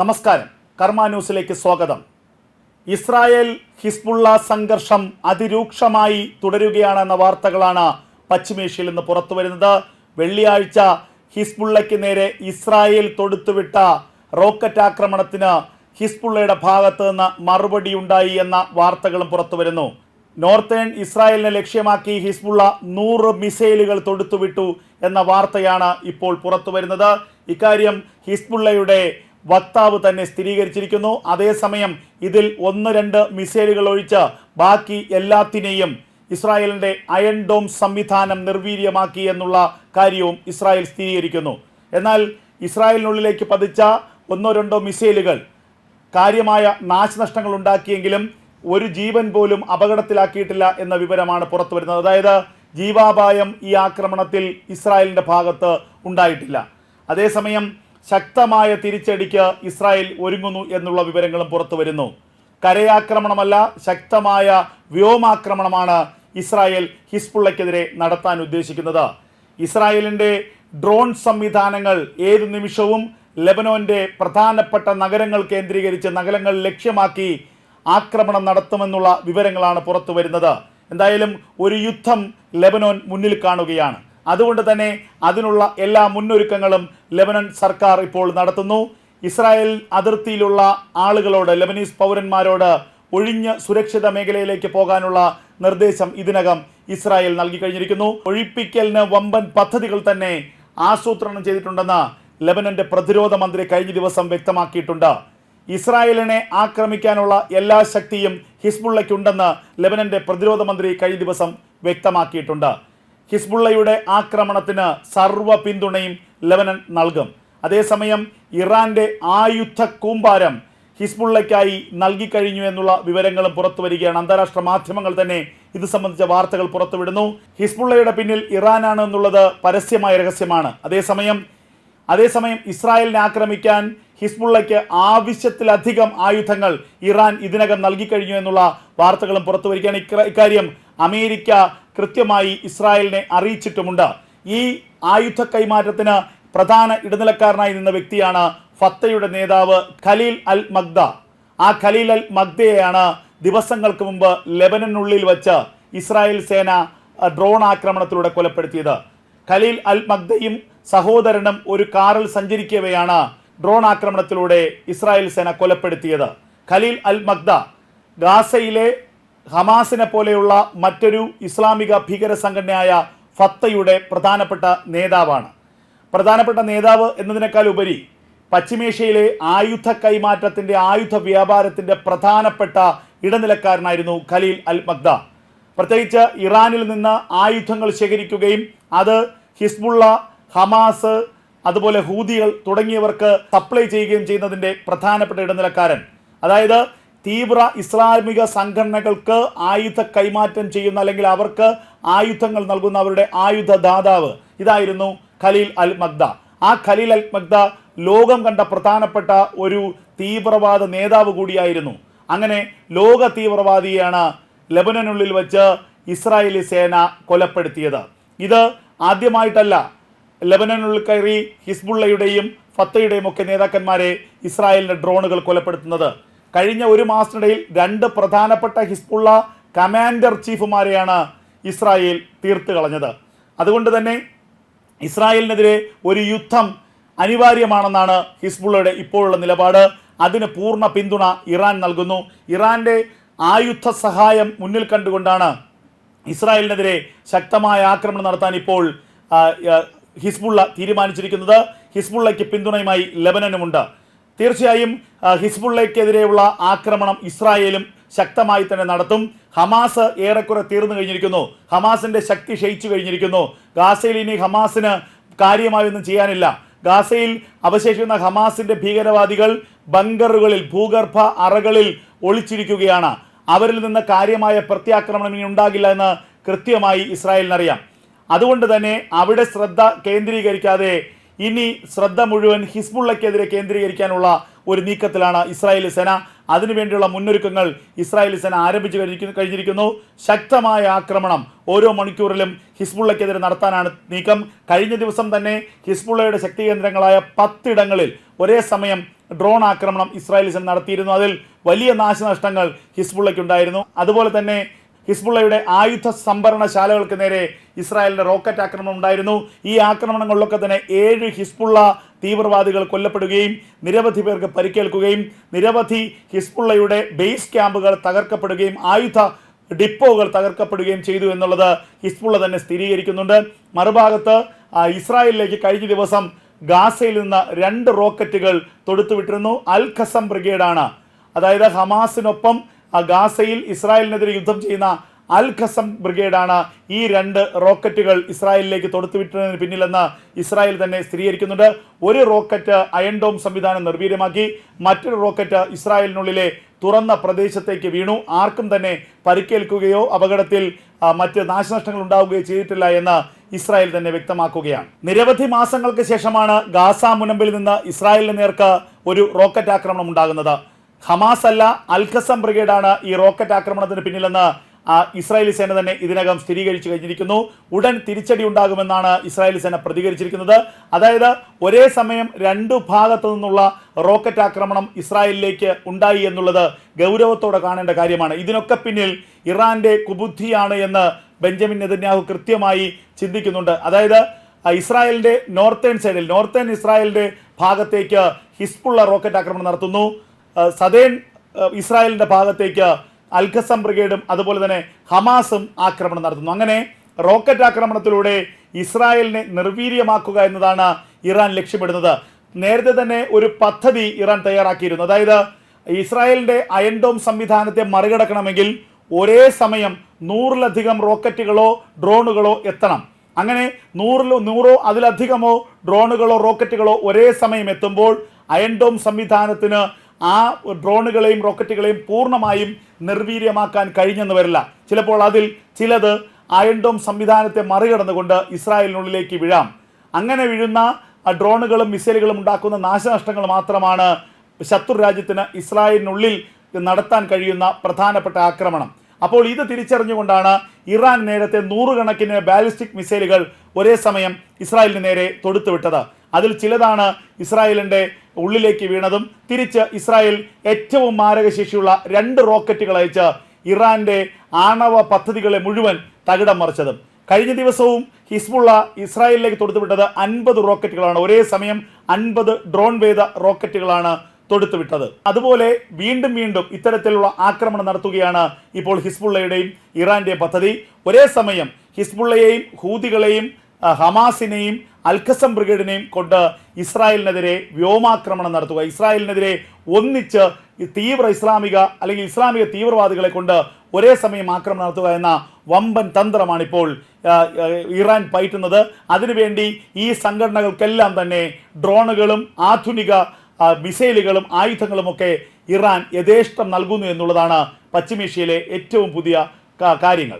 നമസ്കാരം. കർമ്മ ന്യൂസിലേക്ക് സ്വാഗതം. ഇസ്രായേൽ ഹിസ്ബുള്ള സംഘർഷം അതിരൂക്ഷമായി തുടരുകയാണെന്ന വാർത്തകളാണ് പശ്ചിമേഷ്യയിൽ നിന്ന് പുറത്തു വരുന്നത്. വെള്ളിയാഴ്ച ഹിസ്ബുള്ളയ്ക്ക് നേരെ ഇസ്രായേൽ തൊടുത്തുവിട്ട റോക്കറ്റ് ആക്രമണത്തിന് ഹിസ്ബുള്ളയുടെ ഭാഗത്ത് നിന്ന് മറുപടി ഉണ്ടായി എന്ന വാർത്തകളും പുറത്തു വരുന്നു. നോർത്തേൺ ഇസ്രായേലിനെ ലക്ഷ്യമാക്കി ഹിസ്ബുള്ള നൂറ് മിസൈലുകൾ തൊടുത്തുവിട്ടു എന്ന വാർത്തയാണ് ഇപ്പോൾ പുറത്തു വരുന്നത്. ഇക്കാര്യം ഹിസ്ബുള്ളയുടെ വക്താവ് തന്നെ സ്ഥിരീകരിച്ചിരിക്കുന്നു. അതേസമയം ഇതിൽ ഒന്ന് രണ്ട് മിസൈലുകൾ ഒഴിച്ച് ബാക്കി എല്ലാത്തിനെയും ഇസ്രായേലിന്റെ അയൺ ഡോം സംവിധാനം നിർവീര്യമാക്കി എന്നുള്ള കാര്യവും ഇസ്രായേൽ സ്ഥിരീകരിക്കുന്നു. എന്നാൽ ഇസ്രായേലിനുള്ളിലേക്ക് പതിച്ച ഒന്നോ രണ്ടോ മിസൈലുകൾ കാര്യമായ നാശനഷ്ടങ്ങൾ ഉണ്ടാക്കിയെങ്കിലും ഒരു ജീവൻ പോലും അപകടത്തിലാക്കിയിട്ടില്ല എന്ന വിവരമാണ് പുറത്തു വരുന്നത്. അതായത് ജീവാപായം ഈ ആക്രമണത്തിൽ ഇസ്രായേലിന്റെ ഭാഗത്ത് ഉണ്ടായിട്ടില്ല. അതേസമയം ശക്തമായ തിരിച്ചടിക്ക് ഇസ്രായേൽ ഒരുങ്ങുന്നു എന്നുള്ള വിവരങ്ങളും പുറത്തു വരുന്നു. കരയാക്രമണമല്ല ശക്തമായ വ്യോമാക്രമണമാണ് ഇസ്രായേൽ ഹിസ്ബുള്ളയ്ക്കെതിരെ നടത്താൻ ഉദ്ദേശിക്കുന്നത്. ഇസ്രായേലിന്റെ ഡ്രോൺ സംവിധാനങ്ങൾ ഏതു നിമിഷവും ലെബനോന്റെ പ്രധാനപ്പെട്ട നഗരങ്ങൾ കേന്ദ്രീകരിച്ച് നഗരങ്ങൾ ലക്ഷ്യമാക്കി ആക്രമണം നടത്തുമെന്നുള്ള വിവരങ്ങളാണ് പുറത്തു വരുന്നത്. എന്തായാലും ഒരു യുദ്ധം ലെബനോൻ മുന്നിൽ കാണുകയാണ്. അതുകൊണ്ട് തന്നെ അതിനുള്ള എല്ലാ മുന്നൊരുക്കങ്ങളും ലെബനൻ സർക്കാർ ഇപ്പോൾ നടത്തുന്നു. ഇസ്രായേൽ അതിർത്തിയിലുള്ള ആളുകളോട് ലെബനീസ് പൗരന്മാരോട് ഒഴിഞ്ഞ് സുരക്ഷിത മേഖലയിലേക്ക് പോകാനുള്ള നിർദ്ദേശം ഇതിനകം ഇസ്രായേൽ നൽകി കഴിഞ്ഞിരിക്കുന്നു. ഒഴിപ്പിക്കലിന് വമ്പൻ പദ്ധതികൾ തന്നെ ആസൂത്രണം ചെയ്തിട്ടുണ്ടെന്ന് ലെബനന്റെ പ്രതിരോധ മന്ത്രി കഴിഞ്ഞ ദിവസം വ്യക്തമാക്കിയിട്ടുണ്ട്. ഇസ്രായേലിനെ ആക്രമിക്കാനുള്ള എല്ലാ ശക്തിയും ഹിസ്ബുള്ളയ്ക്കുണ്ടെന്ന് ലെബനന്റെ പ്രതിരോധ മന്ത്രി കഴിഞ്ഞ ദിവസം വ്യക്തമാക്കിയിട്ടുണ്ട്. ഹിസ്ബുള്ളയുടെ ആക്രമണത്തിന് സർവ പിന്തുണയും ലെബനൻ നൽകും. അതേസമയം ഇറാന്റെ ആയുധ കൂമ്പാരം ഹിസ്ബുള്ളയ്ക്കായി നൽകിക്കഴിഞ്ഞു എന്നുള്ള വിവരങ്ങളും പുറത്തു വരികയാണ്. അന്താരാഷ്ട്ര മാധ്യമങ്ങൾ തന്നെ ഇത് സംബന്ധിച്ച വാർത്തകൾ പുറത്തുവിടുന്നു. ഹിസ്ബുള്ളയുടെ പിന്നിൽ ഇറാനാണ് എന്നുള്ളത് പരസ്യമായ രഹസ്യമാണ്. അതേസമയം അതേസമയം ഇസ്രായേലിനെ ആക്രമിക്കാൻ ഹിസ്ബുള്ളയ്ക്ക് ആവശ്യത്തിലധികം ആയുധങ്ങൾ ഇറാൻ ഇതിനകം നൽകിക്കഴിഞ്ഞു എന്നുള്ള വാർത്തകളും പുറത്തു വരികയാണ്. ഇക്കാര്യം അമേരിക്ക കൃത്യമായി ഇസ്രായേലിനെ അറിയിച്ചിട്ടുമുണ്ട്. ഈ ആയുധ കൈമാറ്റത്തിന് പ്രധാന ഇടനിലക്കാരനായി നിന്ന വ്യക്തിയാണ് ഫത്തയുടെ നേതാവ് ഖലീൽ അൽ മഗ്ദ. ആ ഖലീൽ അൽ മഗ്ദയെയാണ് ദിവസങ്ങൾക്ക് മുമ്പ് ലെബനനുള്ളിൽ വച്ച് ഇസ്രായേൽ സേന ഡ്രോൺ ആക്രമണത്തിലൂടെ കൊലപ്പെടുത്തിയത്. ഖലീൽ അൽ മഗ്ദയും സഹോദരനും ഒരു കാറിൽ സഞ്ചരിക്കവെയാണ് ഡ്രോൺ ആക്രമണത്തിലൂടെ ഇസ്രായേൽ സേന കൊലപ്പെടുത്തിയത്. ഖലീൽ അൽ മഗ്ദ ഗാസയിലെ ഹമാസിനെ പോലെയുള്ള മറ്റൊരു ഇസ്ലാമിക ഭീകര സംഘടനയായ ഫത്തയുടെ പ്രധാനപ്പെട്ട നേതാവാണ്. പ്രധാനപ്പെട്ട നേതാവ് എന്നതിനേക്കാൾ ഉപരി പശ്ചിമേഷ്യയിലെ ആയുധ കൈമാറ്റത്തിന്റെ ആയുധ വ്യാപാരത്തിന്റെ പ്രധാനപ്പെട്ട ഇടനിലക്കാരനായിരുന്നു ഖലീൽ അൽ മഗ്ദ. പ്രത്യേകിച്ച് ഇറാനിൽ നിന്ന് ആയുധങ്ങൾ ശേഖരിക്കുകയും അത് ഹിസ്ബുള്ള ഹമാസ് അതുപോലെ ഹൂതികൾ തുടങ്ങിയവർക്ക് സപ്ലൈ ചെയ്യുകയും ചെയ്യുന്നതിന്റെ പ്രധാനപ്പെട്ട ഇടനിലക്കാരൻ. അതായത് തീവ്ര ഇസ്ലാമിക സംഘടനകൾക്ക് ആയുധ കൈമാറ്റം ചെയ്യുന്ന അല്ലെങ്കിൽ അവർക്ക് ആയുധങ്ങൾ നൽകുന്ന അവരുടെ ആയുധ ദാതാവ് ഇതായിരുന്നു ഖലീൽ അൽ മഗ്ദ. ആ ഖലീൽ അൽ മഗ്ദ ലോകം കണ്ട പ്രധാനപ്പെട്ട ഒരു തീവ്രവാദ നേതാവ് കൂടിയായിരുന്നു. അങ്ങനെ ലോക തീവ്രവാദിയാണ് ലബനനുള്ളിൽ വച്ച് ഇസ്രായേലി സേന കൊലപ്പെടുത്തിയത്. ഇത് ആദ്യമായിട്ടല്ല ലബനനുള്ളിൽ കയറി ഹിസ്ബുള്ളയുടെയും ഫത്തയുടെയും ഒക്കെ നേതാക്കന്മാരെ ഇസ്രായേലിന്റെ ഡ്രോണുകൾ കൊലപ്പെടുത്തുന്നത്. കഴിഞ്ഞ ഒരു മാസത്തിനിടയിൽ രണ്ട് പ്രധാനപ്പെട്ട ഹിസ്ബുള്ള കമാൻഡർ ചീഫുമാരെയാണ് ഇസ്രായേൽ തീർത്ത് കളഞ്ഞത്. അതുകൊണ്ട് തന്നെ ഇസ്രായേലിനെതിരെ ഒരു യുദ്ധം അനിവാര്യമാണെന്നാണ് ഹിസ്ബുള്ളയുടെ ഇപ്പോഴുള്ള നിലപാട്. അതിന് പൂർണ പിന്തുണ ഇറാൻ നൽകുന്നു. ഇറാന്റെ ആയുധ സഹായം മുന്നിൽ കണ്ടുകൊണ്ടാണ് ഇസ്രായേലിനെതിരെ ശക്തമായ ആക്രമണം നടത്താൻ ഇപ്പോൾ ഹിസ്ബുള്ള തീരുമാനിച്ചിരിക്കുന്നത്. ഹിസ്ബുള്ളയ്ക്ക് പിന്തുണയുമായി ലെബനനുമുണ്ട്. തീർച്ചയായും ഹിസ്ബുള്ളയ്ക്കെതിരെയുള്ള ആക്രമണം ഇസ്രായേലും ശക്തമായി തന്നെ നടത്തും. ഹമാസ് ഏറെക്കുറെ തീർന്നു കഴിഞ്ഞിരിക്കുന്നു. ഹമാസിന്റെ ശക്തി ക്ഷയിച്ചു കഴിഞ്ഞിരിക്കുന്നു. ഗാസയിൽ ഇനി ഹമാസിന് കാര്യമായൊന്നും ചെയ്യാനില്ല. ഗാസയിൽ അവശേഷിക്കുന്ന ഹമാസിന്റെ ഭീകരവാദികൾ ബങ്കറുകളിൽ ഭൂഗർഭ അറകളിൽ ഒളിച്ചിരിക്കുകയാണ്. അവരിൽ നിന്ന് കാര്യമായ പ്രത്യാക്രമണം ഇനി ഉണ്ടാകില്ല എന്ന് കൃത്യമായി ഇസ്രായേലിനറിയാം. അതുകൊണ്ട് തന്നെ അവിടെ ശ്രദ്ധ കേന്ദ്രീകരിക്കാതെ ഇനി ശ്രദ്ധ മുഴുവൻ ഹിസ്ബുള്ളയ്ക്കെതിരെ കേന്ദ്രീകരിക്കാനുള്ള ഒരു നീക്കത്തിലാണ് ഇസ്രായേലി സേന. അതിനുവേണ്ടിയുള്ള മുന്നൊരുക്കങ്ങൾ ഇസ്രായേൽ സേന ആരംഭിച്ചു കഴിഞ്ഞിരിക്കുന്നു ശക്തമായ ആക്രമണം ഓരോ മണിക്കൂറിലും ഹിസ്ബുള്ളയ്ക്കെതിരെ നടത്താനാണ് നീക്കം. കഴിഞ്ഞ ദിവസം തന്നെ ഹിസ്ബുള്ളയുടെ ശക്തി കേന്ദ്രങ്ങളായ പത്തിടങ്ങളിൽ ഒരേ സമയം ഡ്രോൺ ആക്രമണം ഇസ്രായേൽ സേന നടത്തിയിരുന്നു. അതിൽ വലിയ നാശനഷ്ടങ്ങൾ ഹിസ്ബുള്ളയ്ക്കുണ്ടായിരുന്നു. അതുപോലെ തന്നെ ഹിസ്ബുള്ളയുടെ ആയുധ സംഭരണശാലകൾക്ക് നേരെ ഇസ്രായേലിന്റെ റോക്കറ്റ് ആക്രമണം ഉണ്ടായിരുന്നു. ഈ ആക്രമണങ്ങളിലൊക്കെ തന്നെ ഏഴ് ഹിസ്ബുള്ള തീവ്രവാദികൾ കൊല്ലപ്പെടുകയും നിരവധി പേർക്ക് പരിക്കേൽക്കുകയും നിരവധി ഹിസ്ബുള്ളയുടെ ബേസ് ക്യാമ്പുകൾ തകർക്കപ്പെടുകയും ആയുധ ഡിപ്പോകൾ തകർക്കപ്പെടുകയും ചെയ്തു എന്നുള്ളത് ഹിസ്ബുള്ള തന്നെ സ്ഥിരീകരിക്കുന്നുണ്ട്. മറുഭാഗത്ത് ഇസ്രായേലിലേക്ക് കഴിഞ്ഞ ദിവസം ഗാസയിൽ നിന്ന് രണ്ട് റോക്കറ്റുകൾ തൊടുത്തുവിട്ടിരുന്നു. അൽ ഖസം ബ്രിഗേഡാണ്. അതായത് ഹമാസിനൊപ്പം ഗാസയിൽ ഇസ്രായേലിനെതിരെ യുദ്ധം ചെയ്യുന്ന അൽ ഖസം ബ്രിഗേഡാണ് ഈ രണ്ട് റോക്കറ്റുകൾ ഇസ്രായേലിലേക്ക് തൊടുത്തുവിട്ടതിന് പിന്നിലെന്ന് ഇസ്രായേൽ തന്നെ സ്ഥിരീകരിക്കുന്നുണ്ട്. ഒരു റോക്കറ്റ് അയൺഡോം സംവിധാനം നിർവീര്യമാക്കി മറ്റൊരു റോക്കറ്റ് ഇസ്രായേലിനുള്ളിലെ തുറന്ന പ്രദേശത്തേക്ക് വീണു. ആർക്കും തന്നെ പരിക്കേൽക്കുകയോ അപകടത്തിൽ മറ്റ് നാശനഷ്ടങ്ങൾ ഉണ്ടാവുകയോ ചെയ്തിട്ടില്ല എന്ന് ഇസ്രായേൽ തന്നെ വ്യക്തമാക്കുകയാണ്. നിരവധി മാസങ്ങൾക്ക് ശേഷമാണ് ഗാസ മുനമ്പിൽ നിന്ന് ഇസ്രായേലിന് നേർക്ക് ഒരു റോക്കറ്റ് ആക്രമണം ഉണ്ടാകുന്നത്. ഹമാസ് അല്ല അൽഖസം ബ്രിഗേഡാണ് ഈ റോക്കറ്റ് ആക്രമണത്തിന് പിന്നിലെന്ന് ഇസ്രായേലി സേന തന്നെ ഇതിനകം സ്ഥിരീകരിച്ചു കഴിഞ്ഞിരിക്കുന്നു. ഉടൻ തിരിച്ചടി ഉണ്ടാകുമെന്നാണ് ഇസ്രായേലി സേന പ്രതികരിച്ചിരിക്കുന്നത്. അതായത് ഒരേ സമയം രണ്ടു ഭാഗത്തു നിന്നുള്ള റോക്കറ്റ് ആക്രമണം ഇസ്രായേലിലേക്ക് ഉണ്ടായി എന്നുള്ളത് ഗൗരവത്തോടെ കാണേണ്ട കാര്യമാണ്. ഇതിനൊക്കെ പിന്നിൽ ഇറാന്റെ കുബുദ്ധിയാണ് എന്ന് ബെഞ്ചമിൻ നെതന്യാഹു കൃത്യമായി ചിന്തിക്കുന്നുണ്ട്. അതായത് ഇസ്രായേലിന്റെ നോർത്തേൺ സൈഡിൽ നോർത്തേൺ ഇസ്രായേലിന്റെ ഭാഗത്തേക്ക് ഹിസ്ബുള്ള റോക്കറ്റ് ആക്രമണം നടത്തുന്നു. സദേൺ ഇസ്രായേലിന്റെ ഭാഗത്തേക്ക് അൽഖസം ബ്രിഗേഡും അതുപോലെ തന്നെ ഹമാസും ആക്രമണം നടത്തുന്നു. അങ്ങനെ റോക്കറ്റ് ആക്രമണത്തിലൂടെ ഇസ്രായേലിനെ നിർവീര്യമാക്കുക എന്നതാണ് ഇറാൻ ലക്ഷ്യമിടുന്നത്. നേരത്തെ തന്നെ ഒരു പദ്ധതി ഇറാൻ തയ്യാറാക്കിയിരുന്നു. അതായത് ഇസ്രായേലിന്റെ അയൻഡോം സംവിധാനത്തെ മറികടക്കണമെങ്കിൽ ഒരേ സമയം നൂറിലധികം റോക്കറ്റുകളോ ഡ്രോണുകളോ എത്തണം. അങ്ങനെ നൂറിലോ നൂറോ അതിലധികമോ ഡ്രോണുകളോ റോക്കറ്റുകളോ ഒരേ സമയം എത്തുമ്പോൾ അയൻഡോം സംവിധാനത്തിന് ആ ഡ്രോണുകളെയും റോക്കറ്റുകളെയും പൂർണമായും നിർവീര്യമാക്കാൻ കഴിഞ്ഞെന്ന് വരില്ല. ചിലപ്പോൾ അതിൽ ചിലത് അയൺഡോം സംവിധാനത്തെ മറികടന്നുകൊണ്ട് ഇസ്രായേലിനുള്ളിലേക്ക് വീഴാം. അങ്ങനെ വീഴുന്ന ഡ്രോണുകളും മിസൈലുകളും ഉണ്ടാക്കുന്ന നാശനഷ്ടങ്ങൾ മാത്രമാണ് ശത്രു രാജ്യത്തിന് ഇസ്രായേലിനുള്ളിൽ നടത്താൻ കഴിയുന്ന പ്രധാനപ്പെട്ട ആക്രമണം. അപ്പോൾ ഇത് തിരിച്ചറിഞ്ഞുകൊണ്ടാണ് ഇറാൻ നേരത്തെ നൂറുകണക്കിന് ബാലിസ്റ്റിക് മിസൈലുകൾ ഒരേ സമയം ഇസ്രായേലിന് നേരെ തൊടുത്തുവിട്ടത്. അതിൽ ചിലതാണ് ഇസ്രായേലിന്റെ ഉള്ളിലേക്ക് വീണതും തിരിച്ച് ഇസ്രായേൽ ഏറ്റവും മാരകശേഷിയുള്ള രണ്ട് റോക്കറ്റുകൾ അയച്ച് ഇറാന്റെ ആണവ പദ്ധതികളെ മുഴുവൻ തകിടം മറിച്ചതും. കഴിഞ്ഞ ദിവസവും ഹിസ്ബുള്ള ഇസ്രായേലിലേക്ക് തൊടുത്തുവിട്ടത് അൻപത് റോക്കറ്റുകളാണ്. ഒരേ സമയം അൻപത് ഡ്രോൺ വേദ റോക്കറ്റുകളാണ് തൊടുത്തുവിട്ടത്. അതുപോലെ വീണ്ടും വീണ്ടും ഇത്തരത്തിലുള്ള ആക്രമണം നടത്തുകയാണ് ഇപ്പോൾ ഹിസ്ബുള്ളയുടെയും ഇറാന്റെയും പദ്ധതി. ഒരേ സമയം ഹിസ്ബുള്ളയെയും ഹൂതികളെയും ഹമാസിനെയും അൽഖസം ബ്രിഗേഡിനെയും കൊണ്ട് ഇസ്രായേലിനെതിരെ വ്യോമാക്രമണം നടത്തുക. ഇസ്രായേലിനെതിരെ ഒന്നിച്ച് തീവ്ര ഇസ്ലാമിക അല്ലെങ്കിൽ ഇസ്ലാമിക തീവ്രവാദികളെ കൊണ്ട് ഒരേ സമയം ആക്രമണം നടത്തുക എന്ന വമ്പൻ തന്ത്രമാണ് ഇപ്പോൾ ആ, ആ, ഇറാൻ പയറ്റുന്നത്. അതിനുവേണ്ടി ഈ സംഘടനകൾക്കെല്ലാം തന്നെ ഡ്രോണുകളും ആധുനിക മിസൈലുകളും ആയുധങ്ങളുമൊക്കെ ഇറാൻ യഥേഷ്ടം നൽകുന്നു എന്നുള്ളതാണ് പശ്ചിമേഷ്യയിലെ ഏറ്റവും പുതിയ കാര്യങ്ങൾ.